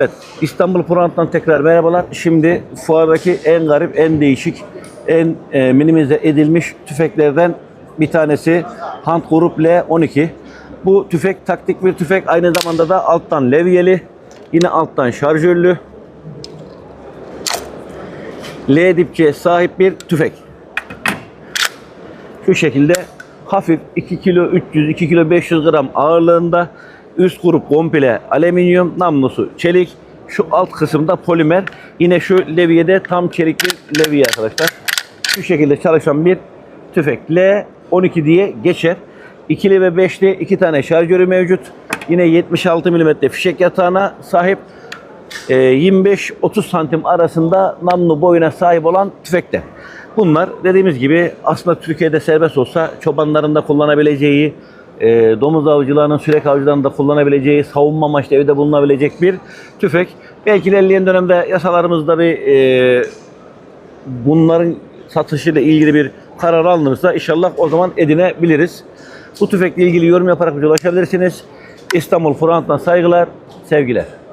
Evet, İstanbul Purant'tan tekrar merhabalar. Şimdi fuardaki en garip, en değişik, en e, minimize edilmiş tüfeklerden bir tanesi Hunt Group L12. Bu tüfek taktik bir tüfek. Aynı zamanda da alttan levyeli, yine alttan şarjörlü. L dipçiye sahip bir tüfek. Şu şekilde hafif 2 kilo 300, 2 kilo 500 gram ağırlığında üst grup komple alüminyum, namlusu çelik. Şu alt kısımda polimer. Yine şu levyede tam çelikli levye arkadaşlar. Şu şekilde çalışan bir tüfek. L12 diye geçer. İkili ve beşli iki tane şarjörü mevcut. Yine 76 mm fişek yatağına sahip. Ee, 25-30 santim arasında namlu boyuna sahip olan tüfekler. Bunlar dediğimiz gibi aslında Türkiye'de serbest olsa çobanların da kullanabileceği, e, domuz avcılarının, sürek avcılarının da kullanabileceği, savunma amaçlı evde bulunabilecek bir tüfek. Belki ilerleyen dönemde yasalarımızda bir e, bunların satışıyla ilgili bir karar alınırsa inşallah o zaman edinebiliriz. Bu tüfekle ilgili yorum yaparak bize ulaşabilirsiniz. İstanbul Fırant'tan saygılar, sevgiler.